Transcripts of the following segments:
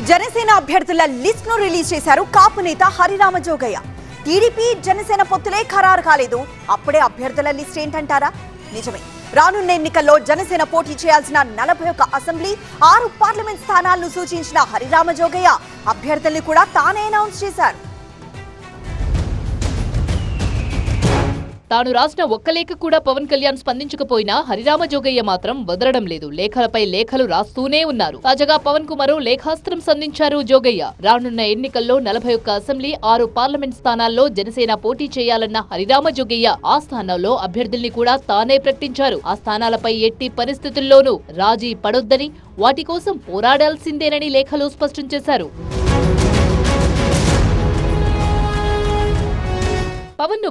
జనసేన అభ్యర్థుల లిస్ట్ను రిలీజ్ చేశారు కాపు నేత హరిరామ జోగయ్య. టీడీపీ జనసేన పొత్తులే ఖరారు కాలేదు. అప్పుడే అభ్యర్థుల లిస్ట్ ఏంటంటారా? నిజమే. రానున్న ఎన్నికల్లో జనసేన పోటీ చేయాల్సిన నలభై ఒక్క అసెంబ్లీ ఆరు పార్లమెంట్ స్థానాలను సూచించిన హరిరామ జోగయ్య అభ్యర్థుల్ని కూడా తానే అనౌన్స్ చేశారు. తాను రాసిన ఒక్క లేఖ కూడా పవన్ కళ్యాణ్ స్పందించకపోయినా హరిరామ జోగయ్య మాత్రం వదలడం లేదు. లేఖలపై లేఖలు రాస్తూనే ఉన్నారు. తాజాగా పవన్కు మరో లేఖాస్త్రం సంధించారు జోగయ్య. రానున్న ఎన్నికల్లో నలభై ఒక్క అసెంబ్లీ ఆరు పార్లమెంట్ స్థానాల్లో జనసేన పోటీ చేయాలన్న హరిరామ జోగయ్య ఆ స్థానాల్లో అభ్యర్థుల్ని కూడా తానే ప్రకటించారు. ఆ స్థానాలపై ఎట్టి పరిస్థితుల్లోనూ రాజీ పడొద్దని వాటి కోసం పోరాడాల్సిందేనని లేఖలో స్పష్టం చేశారు.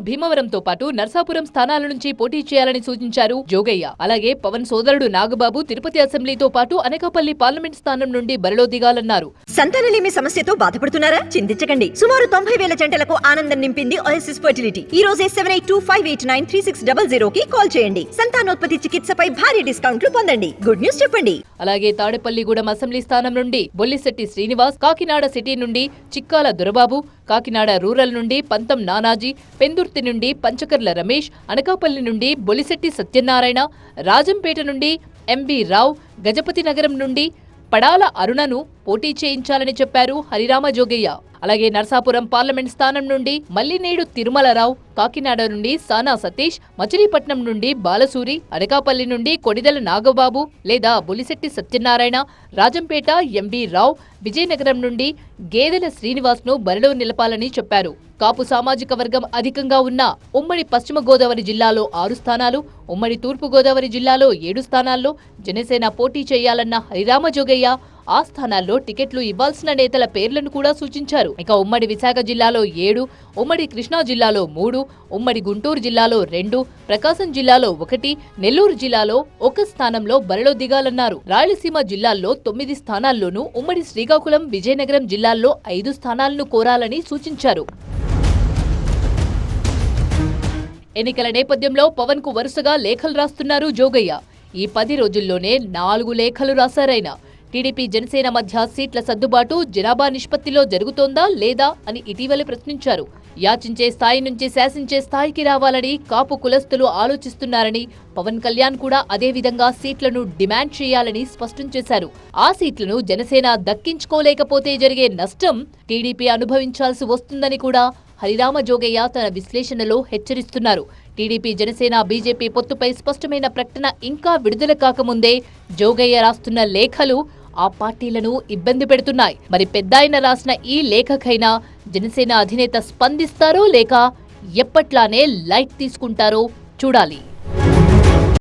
భీమవరంతో పాటు నర్సాపురం స్థానాల నుంచి పోటీ చేయాలని సూచించారు జోగయ్య. అలాగే పవన్ సోదరుడు నాగబాబు తిరుపతి అసెంబ్లీతో పాటు అనకాపల్లి పార్లమెంట్ స్థానం నుండి బరిలో దిగాలన్నారు. సంతానలేమి సమస్యతో బాధపడుతున్నారా? చింతించకండి. సుమారు తొంభై వేల జంటలకు ఆనందం నింపింది ఓఎస్ఎస్ ఫర్టిలిటీ ఈ రోజే seven eight two five eight nine three six double zero కి కాల్ చేయండి. సంతానోత్పత్తి చికిత్సపై భారీ డిస్కౌంట్లు పొందండి. గుడ్ న్యూస్ చెప్పండి. అలాగే తాడేపల్లిగూడెం అసెంబ్లీ స్థానం నుండి బొల్లిశెట్టి శ్రీనివాస్ కాకినాడ సిటీ నుండి చిక్కాల దొరబాబు కాకినాడ రూరల్ నుండి పంతం నానాజీ పెందుర్తి నుండి పంచకర్ల రమేష్ అనకాపల్లి నుండి బొలిశెట్టి సత్యనారాయణ రాజంపేట నుండి ఎంబి రావు గజపతి నగరం నుండి పడాల అరుణను పోటీ చేయించాలని చెప్పారు హరిరామ జోగయ్య. అలాగే నర్సాపురం పార్లమెంట్ స్థానం నుండి మల్లినేడు తిరుమలరావు కాకినాడ నుండి సానా సతీష్ మచిలీపట్నం నుండి బాలసూరి అనకాపల్లి నుండి కొడిదల నాగబాబు లేదా బులిశెట్టి సత్యనారాయణ రాజంపేట ఎంబీ రావు విజయనగరం నుండి గేదెల శ్రీనివాస్ను బరిలో నిలపాలని చెప్పారు. కాపు సామాజిక వర్గం అధికంగా ఉన్న ఉమ్మడి పశ్చిమ గోదావరి జిల్లాలో ఆరు స్థానాలు ఉమ్మడి తూర్పుగోదావరి జిల్లాలో ఏడు స్థానాల్లో జనసేన పోటీ చేయాలన్న హరిరామ జోగయ్య ఆ స్థానాల్లో టికెట్లు ఇవ్వాల్సిన నేతల పేర్లను కూడా సూచించారు. ఇక ఉమ్మడి విశాఖ జిల్లాలో ఏడు ఉమ్మడి కృష్ణా జిల్లాలో మూడు ఉమ్మడి గుంటూరు జిల్లాలో రెండు ప్రకాశం జిల్లాలో ఒకటి నెల్లూరు జిల్లాలో ఒక స్థానంలో బరిలో దిగాలన్నారు. రాయలసీమ జిల్లాల్లో తొమ్మిది స్థానాల్లోనూ ఉమ్మడి శ్రీకాకుళం విజయనగరం జిల్లాల్లో ఐదు స్థానాలను కోరాలని సూచించారు. ఎన్నికల నేపథ్యంలో పవన్కు వరుసగా లేఖలు రాస్తున్నారు జోగయ్య. ఈ పది రోజుల్లోనే నాలుగు లేఖలు రాశారాయన టీడీపీ జనసేన మధ్య సీట్ల సర్దుబాటు జనాభా నిష్పత్తిలో జరుగుతోందా లేదా అని ఇటీవలే ప్రశ్నించారు. యాచించే స్థాయి నుంచి శాసించే స్థాయికి రావాలని కాపు కులస్తులు ఆలోచిస్తున్నారని పవన్ కళ్యాణ్ కూడా అదే విధంగా సీట్లను డిమాండ్ చేయాలని స్పష్టం చేశారు. ఆ సీట్లను జనసేన దక్కించుకోలేకపోతే జరిగే నష్టం టీడీపీ అనుభవించాల్సి వస్తుందని కూడా హరిరామ జోగయ్య తన విశ్లేషణలో హెచ్చరిస్తున్నారు. టీడీపీ జనసేన బీజేపీ పొత్తుపై స్పష్టమైన ప్రకటన ఇంకా విడుదల కాకముందే జోగయ్య రాస్తున్న లేఖలు ఆ పార్టీలను ఇబ్బంది పెడుతున్నాయి. మరి పెద్దాయన రాసిన ఈ లేఖకైనా జనసేన అధినేత స్పందిస్తారో లేక ఎప్పట్లానే లైట్ తీసుకుంటారో చూడాలి.